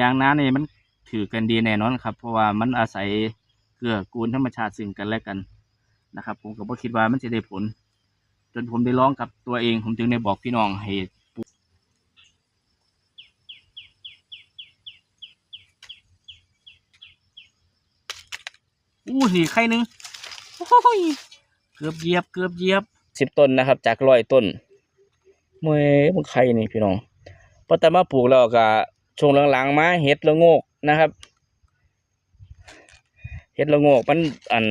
ยางน้านี่มันถือกันดีแน่นอนครับ เพราะว่ามันอาศัยเกื้อกูลธรรมชาติซึ่งกันและกันนะครับ ผมก็บ่คิดว่ามันจะได้ผล จนผมได้ลองกับตัวเอง ผมจึงได้บอกพี่น้องให้อู้นี่ไข่หนึ่งโอ้ยเกือบเหยียบเกือบเหยียบสิบต้นนะครับ จากร้อยต้นเมื่อมันไข่นี่พี่น้องพอแต่มาปลูกแล้วก็ ช่วงหลังๆมาเห็ดละโงกนะครับ เห็ดละโงกมันอัน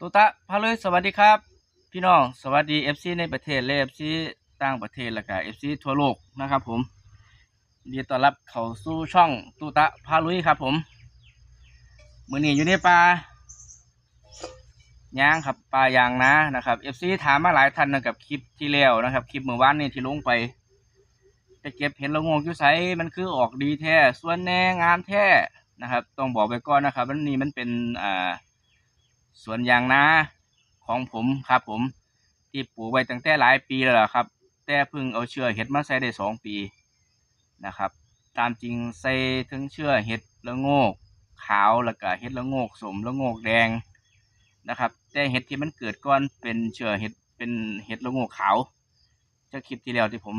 ตุตะพาเลยสวัสดีครับ พี่น้อง สวัสดี FC ในประเทศและ FC ต่างประเทศแล้วก็ FC ทั่วโลกนะครับผม ดีต้อนรับเขาสู่ช่องตุตะพาลุยครับผมมือนี้อยู่ในป่าย่างครับป่ายางนะนะครับ FC ถามมาหลายท่านนะครับคลิปที่แล้วนะครับ คลิปเมื่อวานนี้ที่ลงไปไปเก็บเห็นละโงกอยู่ไสมันคือออกดีแท้ส่วนแน่งามแท้นะครับ ต้องบอกไปก่อนนะครับวันนี้มันเป็นอ่าส่วนยางนาของผมครับ ผมที่ปลูกไว้ตั้งแต่หลายปีแล้วครับ แต่เพิ่งเอาเชื้อเห็ดมาใส่ได้สองปี นะครับ ตามจริงใส่ทั้งเชื้อเห็ดละโงกขาวแล้วก็เห็ดละโงกสมละโงกแดงนะครับ แต่เห็ดที่มันเกิดก่อนเป็นเชื้อเห็ดเป็นเห็ดละโงกขาวจากคลิปที่แล้วที่ผม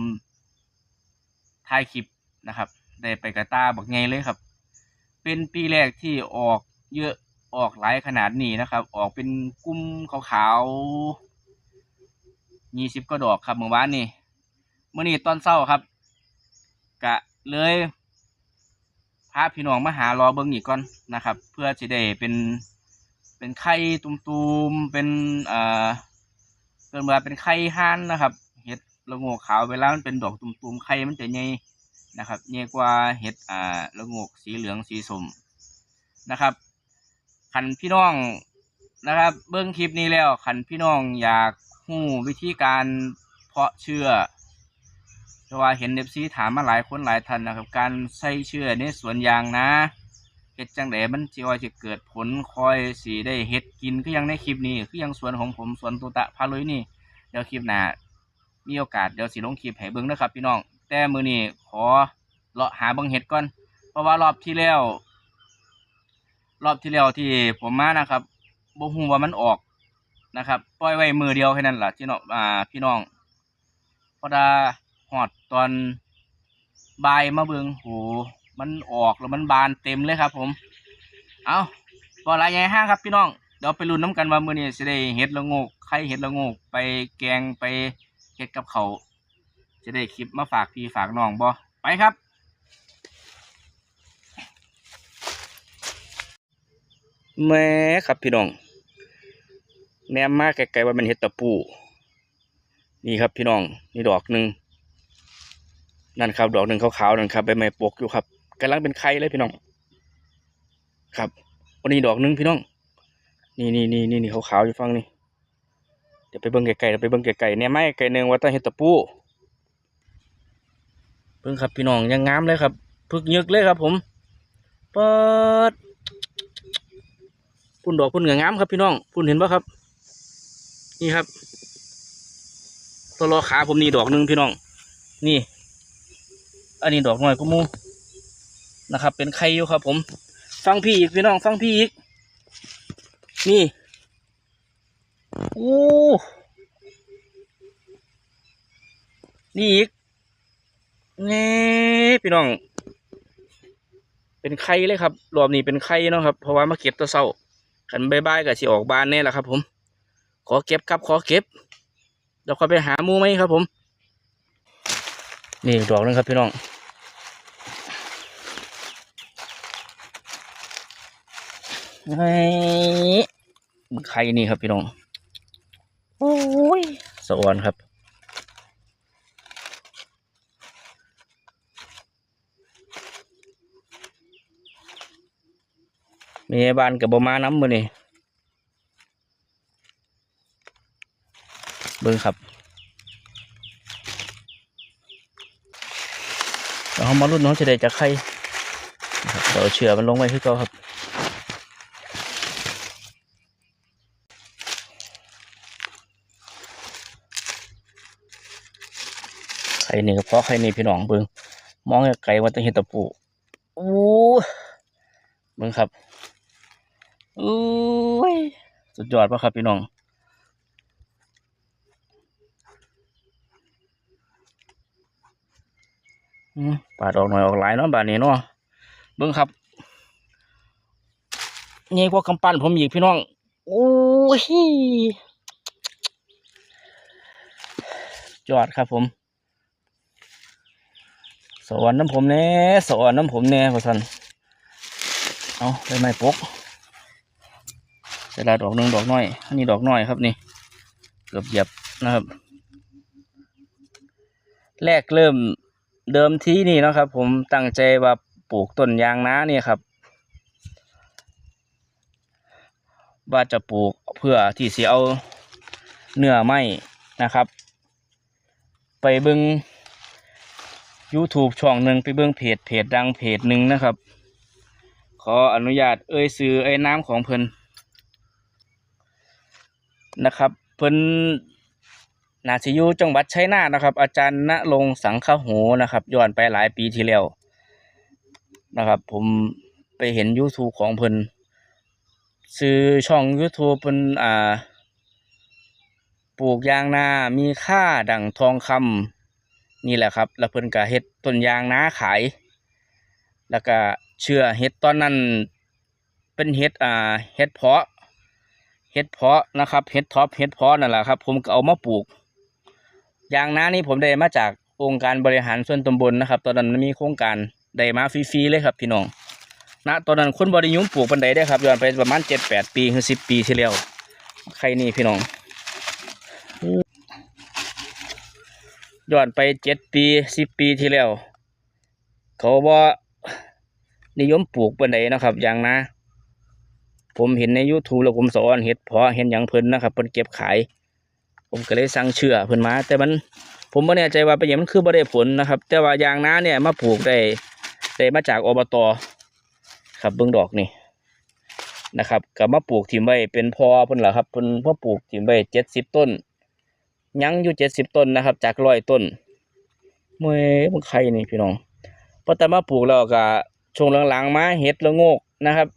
ถ่ายคลิปนะครับ ได้ไปกระตาบักไงเลยครับ เป็นปีแรกที่ออกเยอะออกหลายขนาดนี้นะครับ ออกเป็นกลุ่มขาวๆยี่สิบก็ดอกครับเมื่อวานนี้เมื่อนี้ตอนเช้าครับ กะเลยพาพี่น้องมาหารอเบิ้งอีกก่อนนะครับ เพื่อจะได้เป็นเป็นไข่ตุ่มๆเป็นเอ่อเกินมาเป็นไข่ห่านนะครับ เห็ดละโงกขาวเวลามันเป็นดอกตุ่มๆไข่มันจะใหญ่นะครับใหญ่กว่าเห็ดอ่าละโงกสีเหลืองสีส้มนะครับขันพี่น้องนะครับ เบิ้งคลิปนี้แล้วขันพี่น้องอยากหู้วิธีการเพาะเชื้อ เพราะว่าเห็นเอฟซีถามมาหลายคนหลายท่านนะครับ การใส่เชื้อในสวนยางนะเฮ็ดจังไดมันสิว่าจะเกิดผลคอยสีได้เฮ็ดกินคือยังในคลิปนี้คือยังสวนของผมสวนตุตะพาลุยนี่เดี๋ยวคลิปหน้ามีโอกาสเดี๋ยวสิลงคลิปให้เบิ่งนะครับ พี่น้อง แต่มือนี้ขอเลาะหาบิ่งเห็ดก่อน เพราะว่ารอบที่แล้ว รอบที่แล้วที่ผมมานะครับบ่ฮู้ว่ามันออกนะครับ ปล่อยไว้มือเดียวแค่นั้นล่ะที่น้องอ่าพี่น้องพอดา ฮอดตอนบายมาเบิ่งโหมันออกแล้วมันบานเต็มเลยครับ ผม เอาบ่หลายใหญ่ห้างครับพี่น้องเดี๋ยวไปลุ้นน้ำกันว่ามื้อนี้สิได้เฮ็ดละโงกไข่เฮ็ดละโงกไปแกงไปเฮ็ดกับเขาจะได้คลิปมาฝากพี่ฝากน้องบ่ไปครับ แม่ครับพี่น้องแนมมากไกลๆว่ามันเห็ดตะปู นี่ครับพี่น้องนี่ดอกหนึ่ง นั่นครับ ดอกหนึ่งขาวๆนั่นครับใบไม้ปกอยู่ครับกำลังเป็นไข่เลยพี่น้อง ครับวันนี้ดอกหนึ่งพี่น้อง นี่นี่นี่นี่นี่ขาวๆอยู่ฟังนี่เดี๋ยวไปเบิ่งไกลๆเดี๋ยวไปเบิ่งไกลๆแนมมาไกลๆหนึ่งว่าต้งเห็ดตะปูเบิ่งครับพี่น้องยังงามเลยครับพึกยึกเลยครับ ผมเปิดพุ่นดอกพุ่นเหงางามครับพี่น้องพุ่นเห็นปะครับ นี่ครับตัวรอขาผมนี่ดอกหนึ่งพี่น้อง นี่ อันนี้ดอกน้อยก็มูนะครับ เป็นไข่อยู่ครับ ผม ฟังพี่อีกพี่น้องฟังพี่อีก นี่โอ้นี่อีกนี่พี่น้อง เป็นไข่เลยครับรอบนี้เป็นไข่เนาะครับ เพราะว่ามาเก็บตัวเศร้าขันใบายบกับสิออกบานแน่แหละครับ ผม ขอเก็บครับ ขอเก็บเดี๋ยวค่อไปหามูไหมครับ ผม นี่ดอกนึงครับพี่น้อง นี่มันไข่นี่ครับพี่น้อง โอ้ยสวรรค์ครับ มีบ้านกับบมาน้ำมือนี่เบิ้งครับเรามารุ่นน้องจะได้จากใครนะครับเอาเชือมันลงไว้คือเก่าครับ นี่ก็เพราะไข่นี่พี่น้องเบิ่งมองไกลๆว่าจะเห็นตะปูอู้เบิ่งครับอู้ยสุดยอดปะครับพี่น้องอืมปาดออกหน่อยออกหลายเนาะบาดนี้เนาะเบิ่งครับนี่กว่ากำปั้นผมอีกพี่น้องโอ้ยยอดครับผม สอนน้ำผมแน่สอนน้ำผมแน่พ่อสันเอาได้ไม้ปกเสร็จแล้วดอกหนึ่งดอกน้อย อันนี้ดอกน้อยครับนี่ เกือบเหยียบนะครับ แรกเริ่มเดิมทีนี่นะครับ ผมตั้งใจว่าปลูกต้นยางนาเนี่ยครับ ว่าจะปลูกเพื่อที่สิเอาเนื้อไม้นะครับ ไปบิง YouTube ช่องหนึ่งไปเบิ่งเพจเพจดังเพจหนึ่งนะครับ ขออนุญาตเอ่ยซื้อเอ่ยน้ำของเพิ่นนะครับ เพิ่นนาซิยูจังหวัดชัยนาทนะครับ อาจารย์ณรงสังขโหนะครับย้อนไปหลายปีที่แล้วนะครับ ผมไปเห็น YouTube ของเพิ่นซื้อช่อง YouTube เพิ่นอ่าปลูกยางนา มีค่าดั่งทองคำ นี่แหละครับ แล้วเพิ่นก็เฮ็ดต้นยางนาขาย แล้วก็เชื่อเฮ็ดตอนนั้นเป็นเฮ็ดอ่าเฮ็ดเพาะเฮ็ดเพาะนะครับเฮ็ดท็อปเฮ็ดเพาะนั่นแหละครับ ผมก็เอามาปลูก ยางนานี่ผมได้มาจากองค์การบริหารส่วนตำบลนะครับ ตอนนั้นมีโครงการได้มาฟรีๆเลยครับพี่น้องณตอนนั้นคนบริยุมปลูกปันไดได้ครับย้อนไปประมาณเจ็ดแปดปีถึงสิบปีที่แล้วใครนี่พี่น้อง ย้อนไปเจ็ดปีสิบปีที่แล้ว เขาบ่านิยมปลูกปานใดนะครับ อย่างนะ ผมเห็นใน YouTube แล้วผมสอนเห็ดเพาะเห็นอย่างเพิ่นนะครับเพิ่นเก็บขาย ผมก็เลยสั่งเชื่อเพิ่นมา แต่มันผมไม่แน่ใจว่าเป็นหยังมันคือบ่ได้ผลนะครับ แต่ว่ายางนาเนี่ยมาปลูกได้ได้มาจากอบตครับเบิ่งดอกนี่นะครับก็มาปลูกถิ่มไว้เป็นพอเพิ่นล่ะครับเพิ่นพ่อปลูกถิ่มไว้เจ็ดสิบต้น ยังอยู่เจ็ดสิบต้นนะครับ จากร้อยต้นเมื่อมันใครนี่พี่น้องพอแต่มาปลูกแล้วก็ช่วงหลังๆมาเห็ดละโงกนะครับ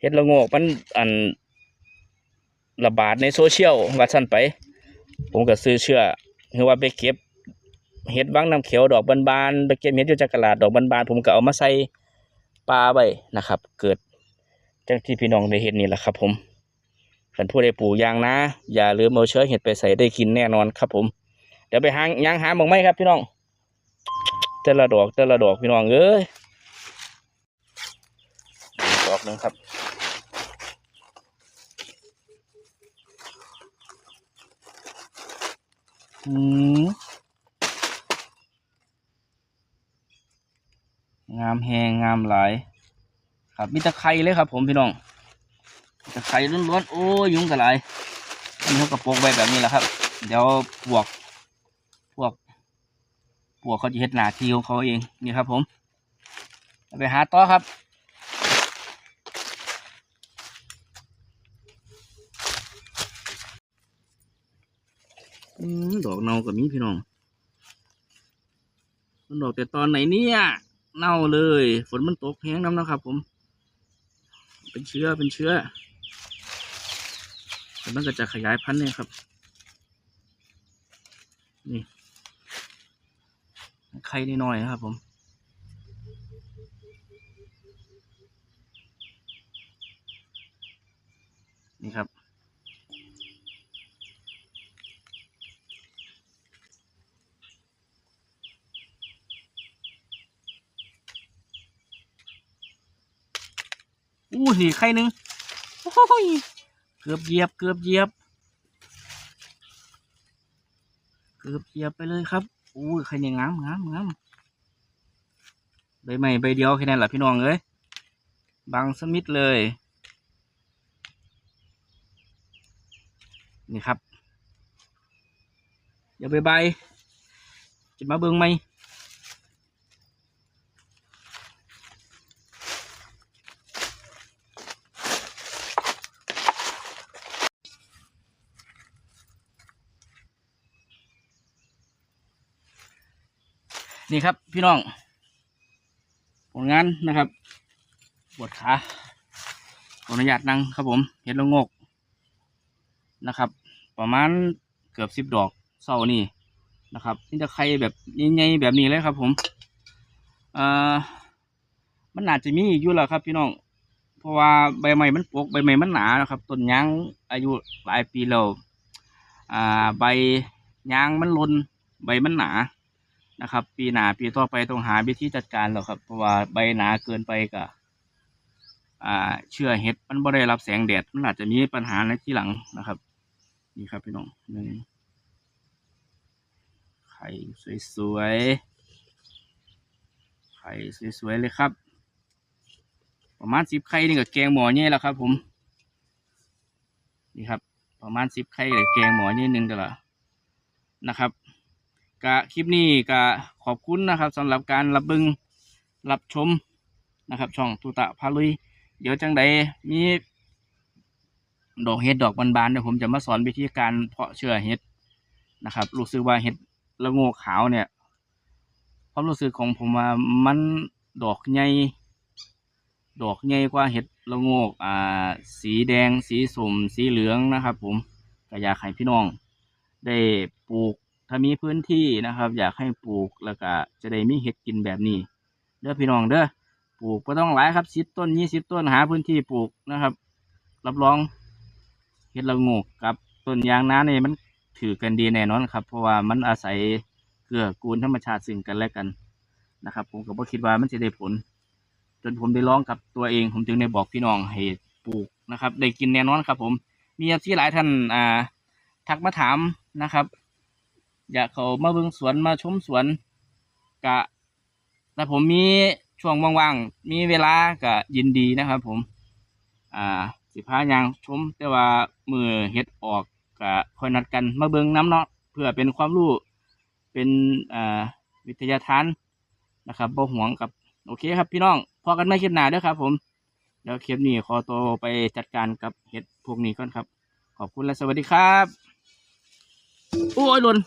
เห็ดละโงกมันอันระบาดในโซเชียลว่าสั้นไป ผมก็ซื้อเชื่อคือว่าไปเก็บเห็ดบางน้ำเขียวดอกบานๆไปเก็บเห็ดอยู่จากกรลาดดอกบานๆผมก็เอามาใส่ปลาไว้นะครับ เกิดจังที่พี่น้องได้เห็นนี่แหละครับผม ขันผู้ใดปลูกยางนะ อย่าลืมเอาเชื้อเห็ดไปใส่ได้กินแน่นอนครับผม เดี๋ยวไปหางยางหาหมองไม้ครับพี่น้องแต่ละดอกแต่ละดอกพี่น้องเอ้ยดอกหนึ่งครับอืมงามแหงงามหลาย ครับมีตะไคร้เลยครับผมพี่น้อง ตะไคร้ล้วนๆโอ้ยยุงกระไรอันนี้เขากระโปรงไว้แบบนี้แหละครับ เดี๋ยวพวกพวกพวกเขาจะเฮ็ดหน้าที่ของเขาเองนี่ครับ ผมไปหาต่อครับอืมดอกเน่ากับมีพี่น้องมันดอกแต่ตอนไหนเนี่ยเน่าเลย ฝนมันตกแห้งน้ำนะครับผม เป็นเชื้อเป็นเชื้อ มันก็จะขยายพันธุ์เนี่ยครับ นี่ ไข่นิดหน่อยนะครับ ผมนี่ครับ อู้สี่ไข่หนึ่งโอ้ย เกือบเหยียบ เกือบเหยียบ เกือบเหยียบไปเลยครับอู้ยไข่เนี่ยงามงามงามใบใหม่ใบเดียวแค่นั้นแหละพี่น้องเอ้ยบางสมิธเลย นี่ครับ เดี๋ยวใบใบจะมาเบิ่งไหม นี่ครับ พี่น้องผลงานนะครับปวดขาขออนุญาตนั่งครับผมเห็ดละโงกนะครับ ประมาณเกือบสิบดอกเศร้านี่นะครับนี่จะไข่แบบใหญ่ๆแบบนี้เลยครับผมอ่ามันอาจจะมีอยู่แล้วครับ พี่น้อง เพราะว่าใบไม้มันปกใบไม้มันหนานะครับต้นยางอายุหลายปีแล้วอ่าใบยางมันลนใบมันหนา นะครับ ปีหนาปีต่อไปต้องหาวิธีจัดการแล้วครับ เพราะว่าใบหนาเกินไปก็อ่าเชื้อเห็ดมันบ่ได้รับแสงแดดมันอาจจะมีปัญหาในที่หลังนะครับ นี่ครับพี่น้องหนึ่งไข่สวยๆไข่สวยๆเลยครับ ประมาณสิบไข่นี่ก็แกงหมอเนี่ยแหล้วครับผมนี่ครับ ประมาณสิบไข่กับแกงหมอเนี่ยหนึ่งกันละนะครับ กะคลิปนี้ก็ขอบคุณนะครับสำหรับการรับบึงรับชมนะครับ ช่องตุตะพาลุย เดี๋ยวจังใดมีดอกเห็ดดอกบานๆเดี๋ยวผมจะมาสอนวิธีการเพาะเชื้อเห็ดนะครับรู้สึกว่าเห็ดละโงกขาวเนี่ยความรู้สึกของผมว่ามันดอกใหญ่ดอกใหญ่กว่าเห็ดละโงกอ่าสีแดงสีสมสีเหลืองนะครับ ผมก็อยากให้พี่น้อง ได้ปลูก ถ้ามีพื้นที่นะครับ อยากให้ปลูกแล้วก็จะได้มีเห็ดกินแบบนี้เด้อพี่น้องเด้อปลูกก็ต้องหลายครับสิบต้นยี่สิบต้นหาพื้นที่ปลูกนะครับ รับรองเห็ดละงกกับต้นยางนาเนี่ยมันถือกันดีแน่นอนครับ เพราะว่ามันอาศัยเกลือกูลธรรมชาติซึ่งกันและกันนะครับ ผมก็บ่คิดว่ามันจะได้ผล จนผมได้ลองกับตัวเอง ผมจึงได้บอกพี่น้องให้ปลูกนะครับ ได้กินแน่นอนครับ ผมมีที่หลายท่านอ่าทักมาถามนะครับ อยากเขามาเบิ่งสวนมาชมสวนกะแต่ผมมีช่วงว่างๆมีเวลาก็ยินดีนะครับ ผม อ่า สิพายางชม แต่ว่ามือเฮ็ดออกก็คอยนัดกันมาเบิ่งน้ำเนาะเพื่อเป็นความรู้เป็นอ่าวิทยาทานนะครับบ่ห่วงกับโอเคครับพี่น้องพอกันไม่คลิปหนาเด้อครับ ผมเดี๋ยวคลิปนี้ขอตัวไปจัดการกับเห็ดพวกนี้ก่อนครับ ขอบคุณและสวัสดีครับ โอ้ยหล่น